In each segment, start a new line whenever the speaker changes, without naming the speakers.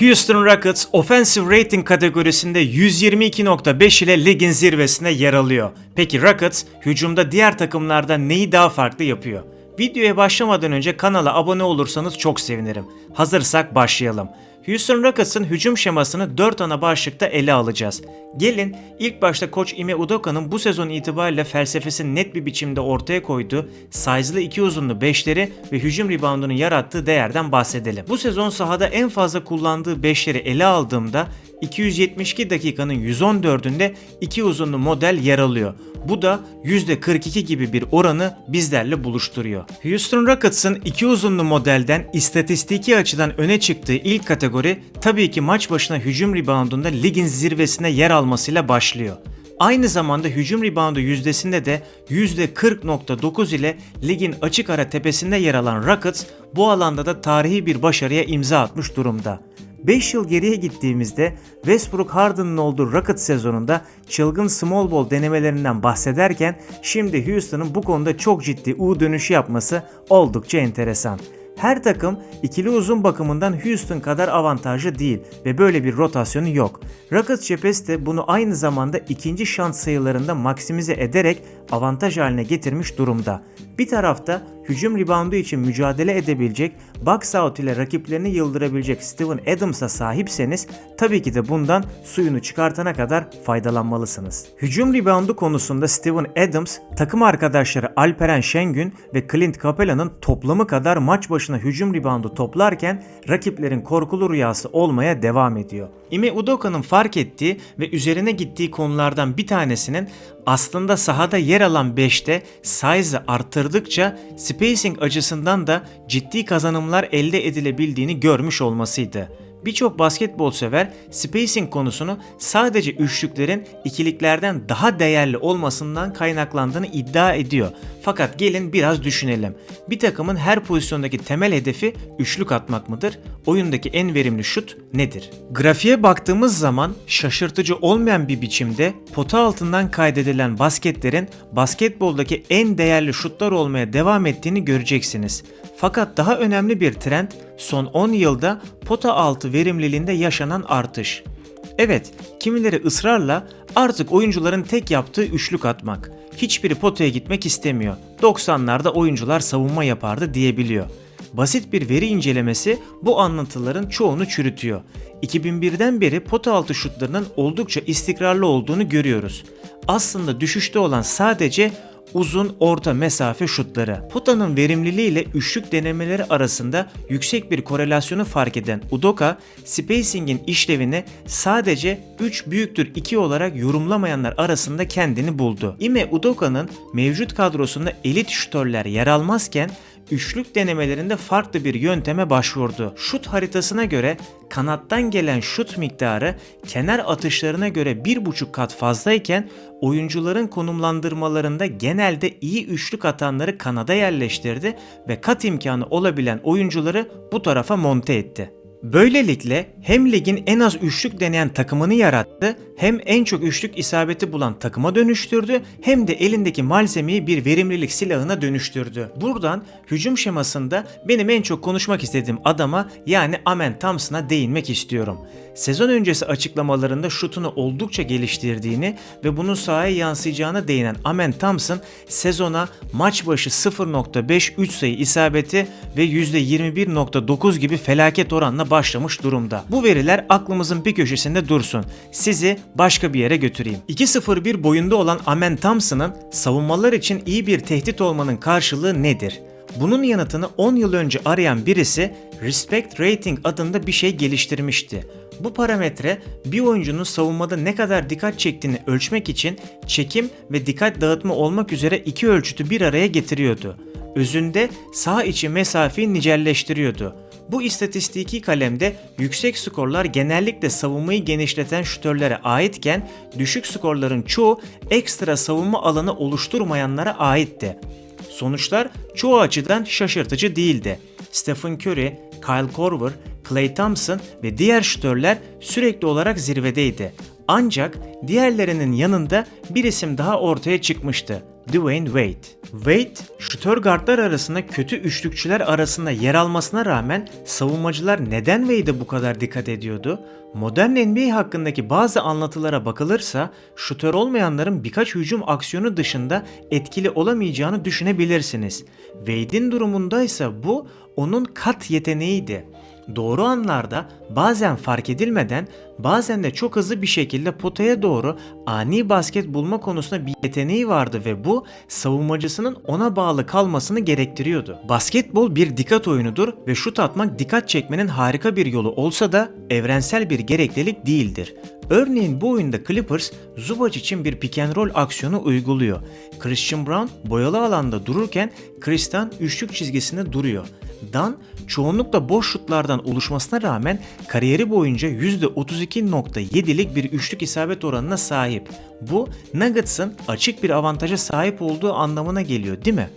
Houston Rockets Offensive Rating kategorisinde 122.5 ile ligin zirvesinde yer alıyor. Peki Rockets hücumda diğer takımlardan neyi daha farklı yapıyor? Videoya başlamadan önce kanala abone olursanız çok sevinirim. Hazırsak başlayalım. Houston Rockets'ın hücum şemasını 4 ana başlıkta ele alacağız. Gelin ilk başta koç Ime Udoka'nın bu sezon itibariyle felsefesini net bir biçimde ortaya koyduğu size'lı iki uzunlu beşleri ve hücum reboundunu yarattığı değerden bahsedelim. Bu sezon sahada en fazla kullandığı beşleri ele aldığımda 272 dakikanın 114'ünde iki uzunlu model yer alıyor. Bu da %42 gibi bir oranı bizlerle buluşturuyor. Houston Rockets'ın iki uzunlu modelden istatistiki açıdan öne çıktığı ilk kategori tabii ki maç başına hücum reboundunda ligin zirvesine yer almasıyla başlıyor. Aynı zamanda hücum reboundu yüzdesinde de %40.9 ile ligin açık ara tepesinde yer alan Rockets bu alanda da tarihi bir başarıya imza atmış durumda. 5 yıl geriye gittiğimizde Westbrook Harden'ın olduğu Rockets sezonunda çılgın small ball denemelerinden bahsederken şimdi Houston'ın bu konuda çok ciddi U dönüşü yapması oldukça enteresan. Her takım ikili uzun bakımından Houston kadar avantajlı değil ve böyle bir rotasyonu yok. Rockets cephesi de bunu aynı zamanda ikinci şans sayılarında maksimize ederek avantaj haline getirmiş durumda. Bir tarafta hücum reboundu için mücadele edebilecek, box out ile rakiplerini yıldırabilecek Steven Adams'a sahipseniz tabii ki de bundan suyunu çıkartana kadar faydalanmalısınız. Hücum reboundu konusunda Steven Adams, takım arkadaşları Alperen Şengün ve Clint Capela'nın toplamı kadar maç başına hücum reboundu toplarken rakiplerin korkulu rüyası olmaya devam ediyor. Ime Udoka'nın fark ettiği ve üzerine gittiği konulardan bir tanesinin aslında sahada yer alan 5'te size'ı arttırdıkça spacing açısından da ciddi kazanımlar elde edilebildiğini görmüş olmasıydı. Birçok basketbol sever spacing konusunu sadece üçlüklerin ikiliklerden daha değerli olmasından kaynaklandığını iddia ediyor. Fakat gelin biraz düşünelim. Bir takımın her pozisyondaki temel hedefi üçlük atmak mıdır? Oyundaki en verimli şut nedir? Grafiğe baktığımız zaman şaşırtıcı olmayan bir biçimde pota altından kaydedilen basketlerin basketboldaki en değerli şutlar olmaya devam ettiğini göreceksiniz. Fakat daha önemli bir trend son 10 yılda pota altı verimliliğinde yaşanan artış. Evet, kimileri ısrarla artık oyuncuların tek yaptığı üçlük atmak. Hiçbiri potaya gitmek istemiyor. 90'larda oyuncular savunma yapardı diyebiliyor. Basit bir veri incelemesi bu anlatıların çoğunu çürütüyor. 2001'den beri pota altı şutlarının oldukça istikrarlı olduğunu görüyoruz. Aslında düşüşte olan sadece uzun orta mesafe şutları. Potanın verimliliği ile üçlük denemeleri arasında yüksek bir korelasyonu fark eden Udoka, spacing'in işlevini sadece 3 büyüktür 2 olarak yorumlamayanlar arasında kendini buldu. Ime Udoka'nın mevcut kadrosunda elit şutörler yer almazken üçlük denemelerinde farklı bir yönteme başvurdu. Şut haritasına göre kanattan gelen şut miktarı kenar atışlarına göre 1,5 kat fazlayken oyuncuların konumlandırmalarında genelde iyi üçlük atanları kanada yerleştirdi ve kat imkanı olabilen oyuncuları bu tarafa monte etti. Böylelikle hem ligin en az üçlük deneyen takımını yarattı, hem en çok üçlük isabeti bulan takıma dönüştürdü, hem de elindeki malzemeyi bir verimlilik silahına dönüştürdü. Buradan hücum şemasında benim en çok konuşmak istediğim adama yani Amen Thompson'a değinmek istiyorum. Sezon öncesi açıklamalarında şutunu oldukça geliştirdiğini ve bunun sahaya yansıyacağına değinen Amen Thompson sezona maç başı 0.5 3 sayı isabeti ve %21.9 gibi felaket oranla başlamış durumda. Bu veriler aklımızın bir köşesinde dursun. Sizi başka bir yere götüreyim. 2.01 boyunda olan Amen Thompson'ın savunmalar için iyi bir tehdit olmanın karşılığı nedir? Bunun yanıtını 10 yıl önce arayan birisi Respect Rating adında bir şey geliştirmişti. Bu parametre bir oyuncunun savunmada ne kadar dikkat çektiğini ölçmek için çekim ve dikkat dağıtma olmak üzere iki ölçütü bir araya getiriyordu. Özünde sağ içi mesafeyi nicelleştiriyordu. Bu istatistiki kalemde yüksek skorlar genellikle savunmayı genişleten şütörlere aitken düşük skorların çoğu ekstra savunma alanı oluşturmayanlara aitti. Sonuçlar çoğu açıdan şaşırtıcı değildi. Stephen Curry, Kyle Korver, Klay Thompson ve diğer şütörler sürekli olarak zirvedeydi. Ancak diğerlerinin yanında bir isim daha ortaya çıkmıştı. Dwayne Wade. Wade, şutör guardlar arasında kötü üçlükçüler arasında yer almasına rağmen savunmacılar neden Wade'e bu kadar dikkat ediyordu? Modern NBA hakkındaki bazı anlatılara bakılırsa şutör olmayanların birkaç hücum aksiyonu dışında etkili olamayacağını düşünebilirsiniz. Wade'in durumundaysa bu onun kat yeteneğiydi doğru anlarda bazen fark edilmeden bazen de çok hızlı bir şekilde potaya doğru ani basket bulma konusunda bir yeteneği vardı ve bu savunmacısının ona bağlı kalmasını gerektiriyordu. Basketbol bir dikkat oyunudur ve şut atmak dikkat çekmenin harika bir yolu olsa da evrensel bir gereklilik değildir. Örneğin bu oyunda Clippers Zubac için bir pick and roll aksiyonu uyguluyor. Christian Brown boyalı alanda dururken Christian üçlük çizgisinde duruyor. Dan çoğunlukla boş şutlardan oluşmasına rağmen kariyeri boyunca %32.7'lik bir üçlük isabet oranına sahip. Bu Nuggets'ın açık bir avantaja sahip olduğu anlamına geliyor değil mi?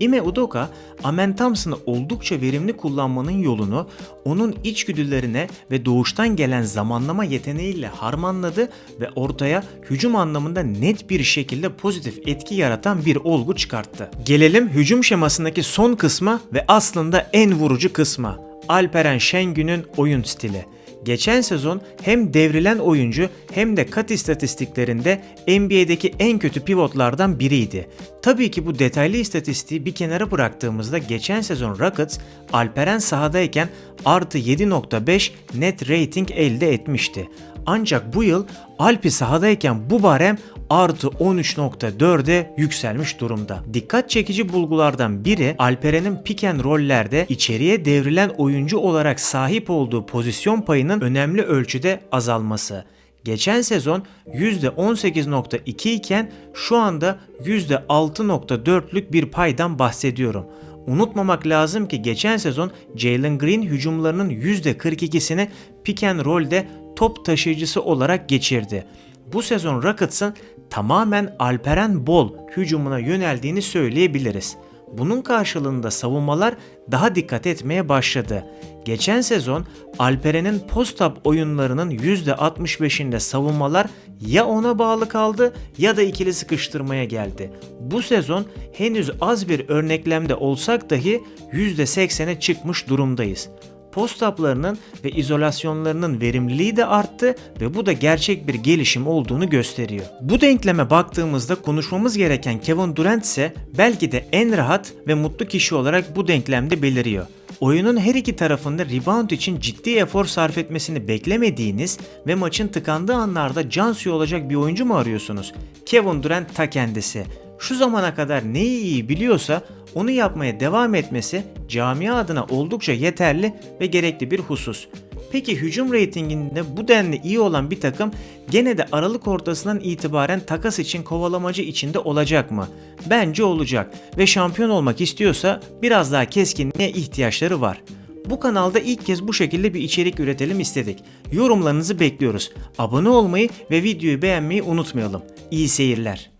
Ime Udoka, Amen Thompson'ı oldukça verimli kullanmanın yolunu onun içgüdülerine ve doğuştan gelen zamanlama yeteneğiyle harmanladı ve ortaya hücum anlamında net bir şekilde pozitif etki yaratan bir olgu çıkarttı. Gelelim hücum şemasındaki son kısma ve aslında en vurucu kısma. Alperen Şengün'ün oyun stili. Geçen sezon hem devrilen oyuncu hem de kat istatistiklerinde NBA'deki en kötü pivotlardan biriydi. Tabii ki bu detaylı istatistiği bir kenara bıraktığımızda geçen sezon Rockets Alperen sahadayken artı 7.5 net rating elde etmişti. Ancak bu yıl Alpi sahadayken bu barem artı 13.4'e yükselmiş durumda. Dikkat çekici bulgulardan biri Alperen'in pick and roll'lerde içeriye devrilen oyuncu olarak sahip olduğu pozisyon payının önemli ölçüde azalması. Geçen sezon %18.2 iken şu anda %6.4'lük bir paydan bahsediyorum. Unutmamak lazım ki geçen sezon Jalen Green hücumlarının %42'sini pick and roll'de top taşıyıcısı olarak geçirdi. Bu sezon Rockets'ın tamamen Alperen Bol hücumuna yöneldiğini söyleyebiliriz. Bunun karşılığında savunmalar daha dikkat etmeye başladı. Geçen sezon Alperen'in post-up oyunlarının %65'inde savunmalar ya ona bağlı kaldı ya da ikili sıkıştırmaya geldi. Bu sezon henüz az bir örneklemde olsak dahi %80'e çıkmış durumdayız post-up'larının ve izolasyonlarının verimliliği de arttı ve bu da gerçek bir gelişim olduğunu gösteriyor. Bu denkleme baktığımızda konuşmamız gereken Kevin Durant ise belki de en rahat ve mutlu kişi olarak bu denklemde beliriyor. Oyunun her iki tarafında rebound için ciddi efor sarf etmesini beklemediğiniz ve maçın tıkandığı anlarda can suyu olacak bir oyuncu mu arıyorsunuz? Kevin Durant ta kendisi. Şu zamana kadar neyi iyi biliyorsa onu yapmaya devam etmesi camia adına oldukça yeterli ve gerekli bir husus. Peki hücum reytinginde bu denli iyi olan bir takım gene de Aralık ortasından itibaren takas için kovalamacı içinde olacak mı? Bence olacak ve şampiyon olmak istiyorsa biraz daha keskinliğe ihtiyaçları var. Bu kanalda ilk kez bu şekilde bir içerik üretelim istedik. Yorumlarınızı bekliyoruz. Abone olmayı ve videoyu beğenmeyi unutmayalım. İyi seyirler.